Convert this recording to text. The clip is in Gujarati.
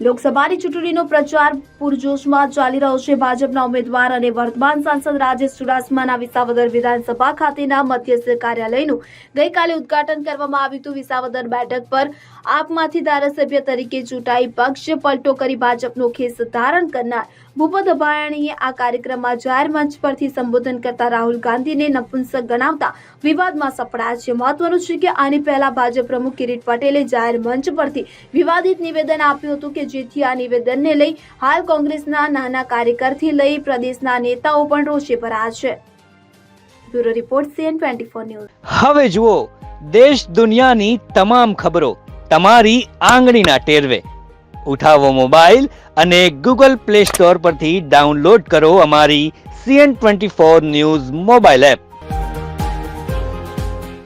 લોકસભાની ચૂંટણીનો પ્રચાર પૂરજોશમાં ચાલી રહ્યો છે. ભાજપના ઉમેદવાર અને વર્તમાન સાંસદ રાજેશ ચુડાસમાના વિસાવદર વિધાનસભા ખાતેના મધ્યસ્થ કાર્યાલયનું ગઈકાલે ઉદ્ઘાટન કરવામાં આવ્યું હતું. વિસાવદર બેઠક પર આપમાંથી ધારાસભ્ય તરીકે ચૂંટાઈ પક્ષ પલટો કરી ભાજપનો ખેસ ધારણ કરનાર ભૂપત અભાયાણીએ આ કાર્યક્રમમાં જાહેર મંચ પરથી સંબોધન કરતા રાહુલ ગાંધીને નપુંસક ગણાવતા વિવાદમાં સપડાયા છે. મહત્વનું છે કે આની પહેલા ભાજપ પ્રમુખ કિરીટ પટેલે જાહેર મંચ પરથી વિવાદિત નિવેદન આપ્યું હતું કે જેથી આ નિવેદનને લઈ હાલ કોંગ્રેસના નાના કાર્યકરથી લઈ પ્રદેશના નેતાઓ પણ રોષે ભરાયા છે. Bureau report CN twenty news. હવે જુઓ, દેશ દુનિયાની તમામ ખબરો તમારી આંગળીના ટેરવે. ઉઠાવો મોબાઈલ અને ગૂગલ પ્લે સ્ટોર પરથી ડાઉનલોડ કરો અમારી CN twenty news mobile app.